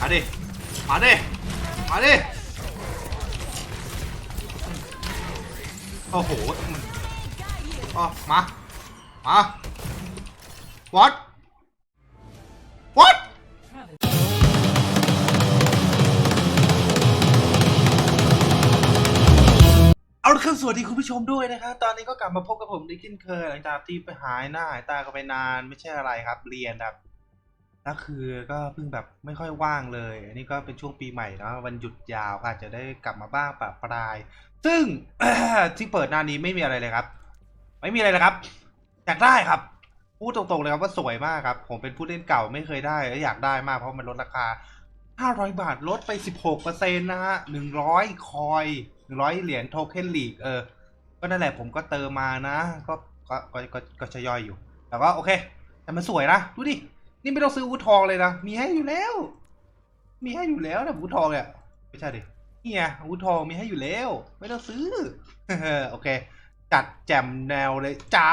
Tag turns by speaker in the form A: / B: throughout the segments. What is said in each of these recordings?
A: มาดิ มาดิ มาดิ โอ้โหมันอ๋อมา มา what what เอาละครับสวัสดีคุณผู้ชมด้วยนะครับ ตอนนี้ก็กลับมาพบกับผมในเช่นเคยหลังจากที่ไปหายหน้าหายตากันไปนานไม่ใช่อะไรครับ เรียนครับ แล้วคือก็เพิ่งแบบไม่ค่อยว่างเลย อันนี้ก็เป็นช่วงปีใหม่เนาะวันหยุดยาวก็อาจจะได้กลับมาบ้างปะปลาย ซึ่ง ที่เปิดหน้านี้ไม่มีอะไรเลยครับ ไม่มีอะไรเลยครับ อยากได้ครับ พูดตรงๆเลยครับว่าสวยมากครับ ผมเป็นผู้เล่นเก่าไม่เคยได้และอยากได้มากเพราะมันลดราคา 500 บาทลดไป 16%นะฮะ 100 คอย 100 เหรียญโทเค็นลีกเออ ก็นั่นแหละผมก็เติมมานะ ก็ก็ก็ก็ชะย่อยอยู่ แต่ว่าโอเค แต่มันสวยนะ ดูดิ นี่ไม่ต้องซื้ออาวุธทองเลยนะ มีให้อยู่แล้ว มีให้อยู่แล้วนะอาวุธทองเนี่ยไม่ใช่ดินี่ไงอาวุธทองมีให้อยู่แล้ว ไม่ต้องซื้อโอเค จัดแจมแนวเลยจ้า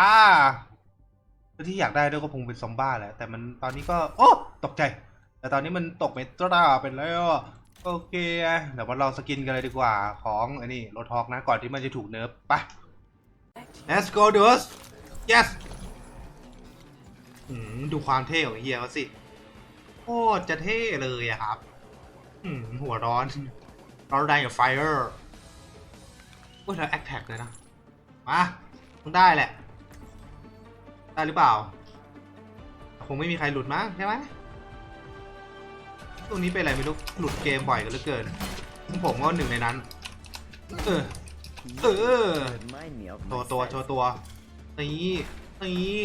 A: ที่อยากได้ด้วยก็คงเป็นซอมบ้าแหละแต่มันตอนนี้ก็ โอ้ตกใจ แต่ตอนนี้มันตกเมตราเป็นแล้วโอเคเดี๋ยวมาลองสกินกันเลยดีกว่าของไอ้นี่โรทอกนะก่อนที่มันจะถูกเนิร์ฟไป Let's go dudes yes ดูความเท่ของเฮียเขาสิโคตรจะเท่เลยอะครับหืมหัวร้อน ร้อนแรงกับไฟเออร์โอ้ยแล้วแอคแท็กเลยนะ มาต้องได้แหละ ได้หรือเปล่า คงไม่มีใครหลุดมั้งใช่ไหมตรงนี้เป็นอะไรไม่รู้ หลุดเกมบ่อยกันเหลือเกินผมก็หนึ่งในนั้น เออ เออโชว์ตัวโชว์ตัว นี่ นี่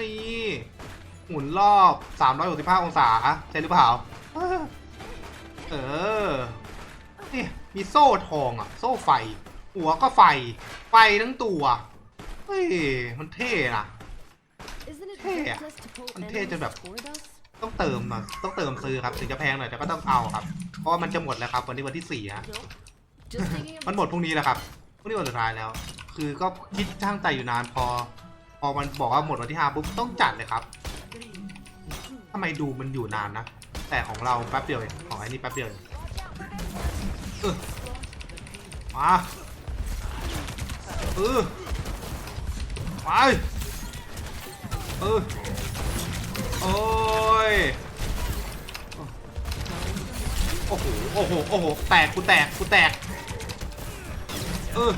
A: นี่หมุนรอบ 365 องศาใช่หรือเปล่า เออนี่มีโซ่ทองอะ โซ่ไฟ หัวก็ไฟ ไฟทั้งตัว เฮ้ย มันเท่นะ
B: Isn't it
A: เท่อะ
B: reckless to pull
A: มันเท่จนแบบ
B: enemies toward us?
A: ต้องเติมอะต้องเติมซื้อครับ ถึงจะแพงหน่อยแต่ก็ต้องเอาครับ เพราะว่ามันจะหมดแล้วครับ วันนี้วันที่สี่ฮะ
B: Nope. Just thinking of
A: มันหมดพรุ่งนี้แหละครับพรุ่งนี้วันสุดท้ายแล้ว คือก็คิดช่างใจอยู่นานพอ พอมันบอกว่าหมดวันที่ห้าปุ๊บต้องจัดเลยครับทำไมดูมันอยู่นานนะ แต่ของเราแป๊บเดียวเองของไอ้นี่แป๊บเดียวเองเออมาเออไปเออโอ้ยโอ้โหโอ้โหโอ้โหแตกกูแตกกูแตกเออ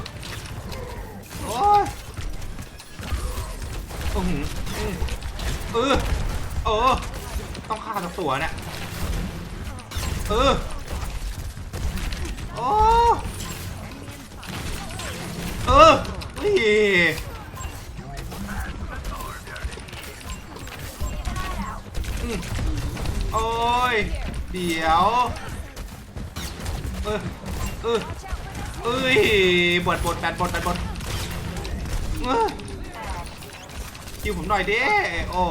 A: โอ้ย อือหืออือเออเออ ต้องฆ่าสักตัวเนี่ยเออโอ้เออนี่อืมโอ้ย เดี๋ยว เออเออเอ้ยบดบดแบดบดแบดบดเอ้ย คิวผมหน่อยดิโอ้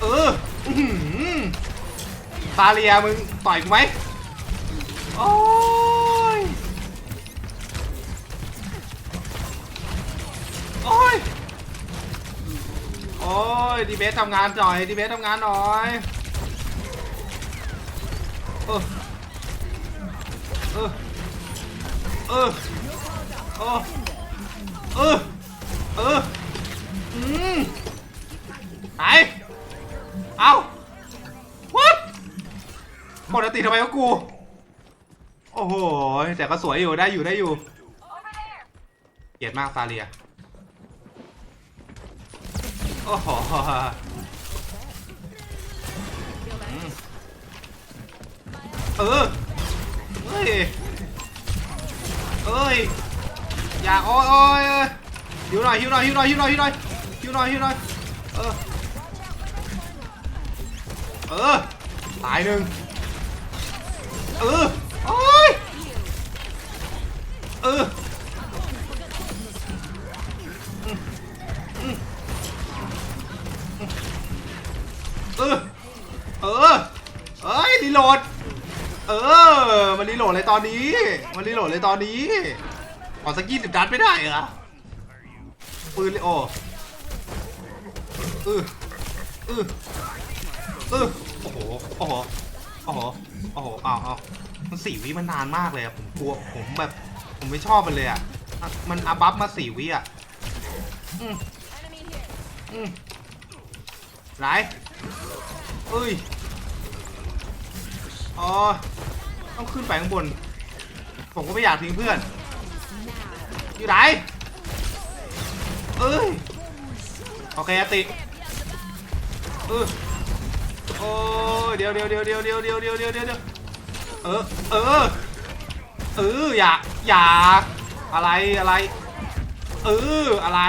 A: เอออื้อหือตาเลียมึงต่อยกูไหมโอ้ยโอ้ยโอ้ยดีเบสทำงานหน่อยดีเบสทำงานหน่อยเออเออเออเออเออ อออืมไหนเอา what ปกติทำไมวะกู โอ้โห แต่ก็สวยอยู่ได้อยู่ได้อยู่เกลียดมากซาเลีย โอ้โหเออเฮ้ยเอ้ย อย่าโอ้ยโอ้ยหิวหน่อยหิวหน่อยหิวหน่อยหิวหน่อยหิวหน่อย หิวหน่อยหิวหน่อยเออเออตายหนึ่งเออโอ้ยเออเออเออเอ้ยรีโหลด เออ มันรีโหลดเลยตอนนี้ มันรีโหลดเลยตอนนี้ขอสักยี่สิบดันไม่ได้เหรอปืนเลยโอ้ เออเออเออโอ้โหโอ้โหโอ้โหโอ้โหอ้าวอ้าวมันสี่วิมันนานมากเลยอะผมกลัวผมแบบ ผมไม่ชอบมันเลยอะอะมันอับัฟมาสี่วิอะอืมอืมไหนเอ้ยอ๋อต้องขึ้นไปข้างบน ผมก็ไม่อยากทิ้งเพื่อน อยู่ไหนเอ้ย โอเคอติ เออโอ้ยเดี๋ยวเดี๋ยวเดี๋ยวเดี๋ยวเดี๋ยวเดี๋ยวเดี๋ยวเดี๋ยวเดี๋ยวเออเออเอออย่าอย่าอะไรอะไร เอออะไร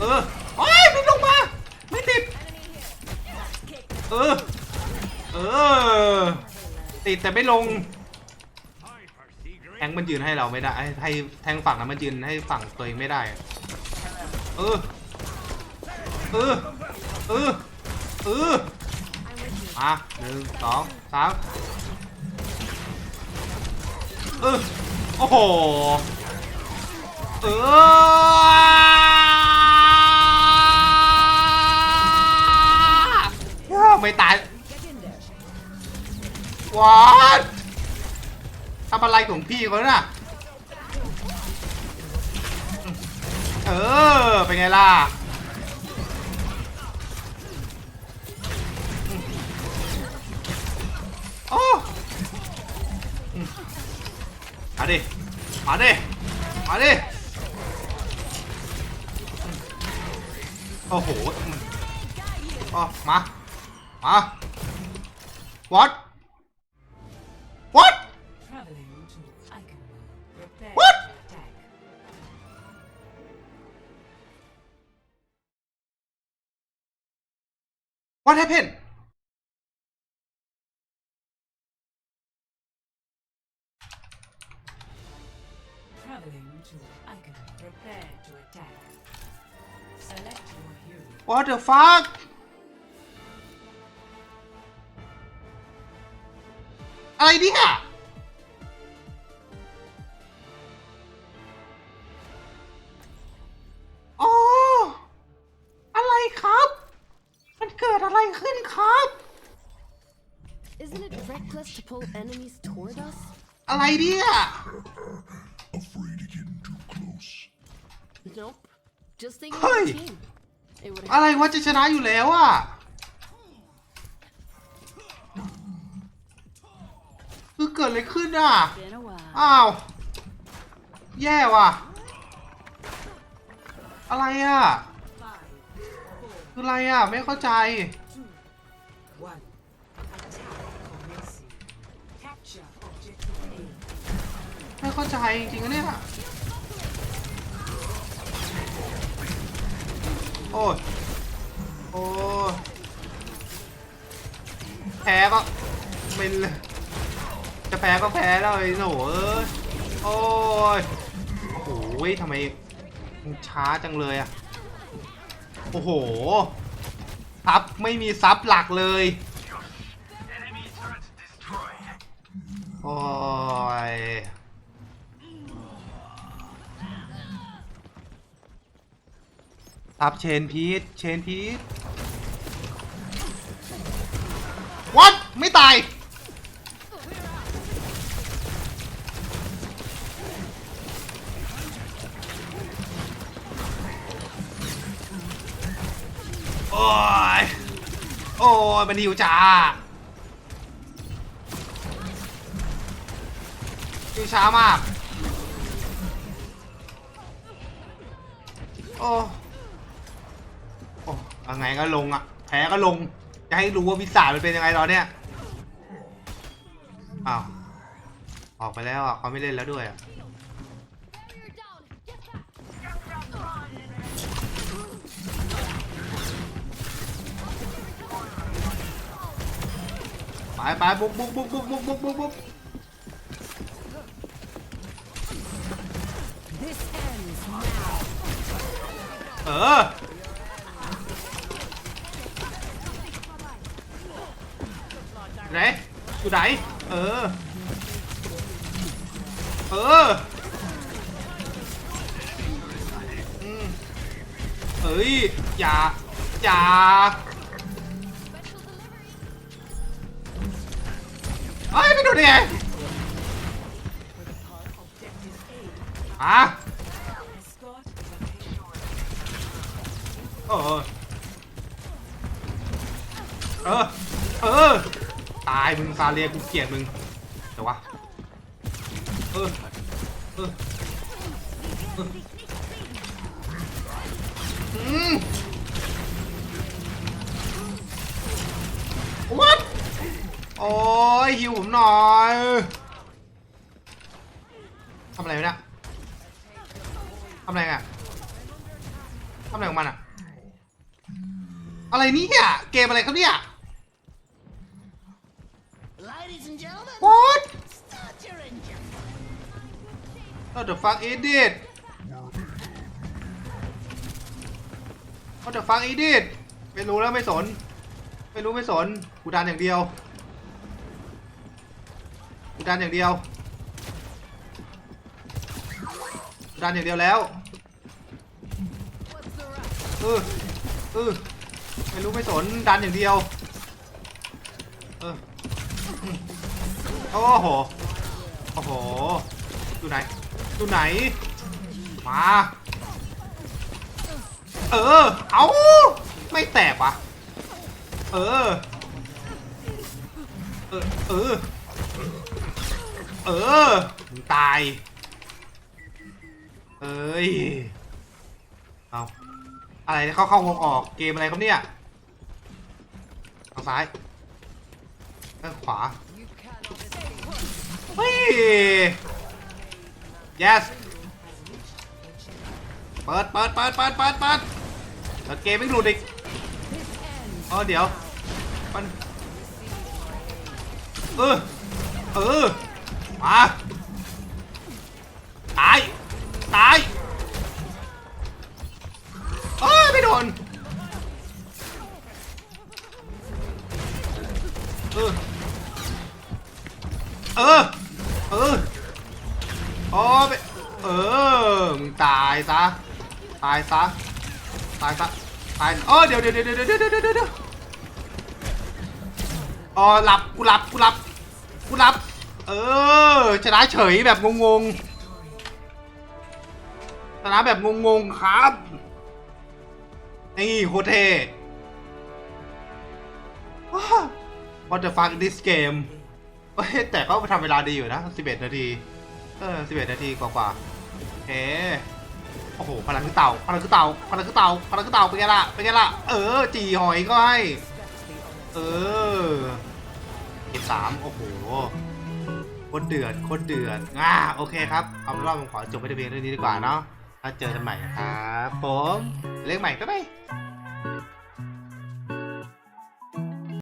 A: เออโอ้ยไม่ลงมาไม่ติดเออเออติดแต่ไม่ลงแทงมันยืนให้เราไม่ได้ให้แทงฝั่งนั้นมันยืนให้ฝั่งตัวเองไม่ได้ เออ เออเออเออมาหนึ่งสองสามเออโอ้โหเออไม่ตายวัดทำอะไรของพี่เขาน่ะเออ เป็นไงล่ะ มาดิ มาดิ มาดิ โอ้โหมันอ๋อมา มา what what What? what happened what the fuck อะไรเนี่ยอ๋อ อะไรครับ มันเกิดอะไรขึ้นครับ
B: Isn't it reckless to pull enemies toward us?
A: อะไรเนี่ย
C: Afraid of getting too close.
B: Nope. Just thinking
A: Hey.
B: of the team. It would
A: อะไรวะจะชนะอยู่แล้วอะคือเกิดอะไรขึ้นอะ
B: have been a while.
A: อ้าว แย่ว่ะ อะไรอะ คืออะไรอะ ไม่เข้าใจ
D: One. Attack commencing. Capture objective A.
A: ไม่เข้าใจจริงๆนะเนี่ย โอ้ยโอ้ยแพ้ก็เป็นเลยจะแพ้ก็แพ้แล้วไอ้หนูเอ้ยโอ้ยโอ้ยทำไมมันช้าจังเลยอะโอ้โหซับไม่มีซับหลักเลยโอ้ย ซับเชนพีทเชนพีทวัดไม่ตาย โอ้ย โอ้ยมันหิวจ้าหิวช้ามาก โอ้โอ้ ยังไงก็ลงอะ แพ้ก็ลง จะให้รู้ว่าวิสามันเป็นยังไงตอนเนี้ย อ้าว ออกไปแล้วอะเขาไม่เล่นแล้วด้วยอะไปไปบุกบุกบุกบุกบุกบุกบุกบุกเออ อยู่ไหน เออ เออเฮ้ย อย่า อย่า เฮ้ย ไม่โดนไงอะเออ เออ เออ ตายมึงซาเลียกูเกลียดมึงเดี๋ยววะเออเออเอออืม What โอ้ยหิวผมหน่อยทำอะไรเนี่ยทำอะไรอะทำอะไรของมันอะ อะไรเนี่ยเกมอะไรครับเนี่ย What. What the fuck is this What the fuck is this ไม่รู้แล้วไม่สน ไม่รู้ไม่สน กูดันอย่างเดียว กูดันอย่างเดียวกูดันอย่างเดียวแล้วเออเออไม่รู้ไม่สนดันอย่างเดียว เออ โอ้โห โอ้โหอยู่ไหนอยู่ไหน มา เออ เอาไม่แตกวะเออ เออ เออ เออ ตาย เอ้ย เอาอะไรเข้าเข้าวงออกเกมอะไรครับเนี่ยทางซ้ายทางขวา เฮ้ย yes เปิดเปิดเปิดเปิดเปิดเปิดเปิดเกมไม่หลุดอีกอ๋อเดี๋ยวมันเออเออมาตาย ตายเอ้ยไม่โดนเออ เออ เออโอ้ไปเออ มึงตายซะ ตายซะ ตายซะ ตายเออเดี๋ยวเดี๋ยวเดี๋ยวเดี๋ยวเดี๋ยวเดี๋ยวเดี๋ยวอ๋อหลับ กูหลับ กูหลับ กูหลับ เออ ชนะเฉยแบบงงๆ ชนะแบบงงๆ ครับ นี่โคเท่ What the fuck this game เอ้ยแต่ก็ทำเวลาดีอยู่นะ 11 นาที เออ 11 นาทีกว่าๆเอ๊โอ้โห พลังคือเต่า พลังคือเต่า พลังคือเต่า พลังคือเต่า เป็นไงล่ะ เป็นไงล่ะ เออ จีหอยก็ให้ เออเก็บสามโอ้โหคนเดือดคนเดือดอ่าโอเคครับ เอาเป็นว่าผมขอจบไปแต่เพียงเท่านี้ดีกว่าเนาะ แล้วเจอกันใหม่นะครับ ผม เล่นใหม่ก็ไป
D: Enemy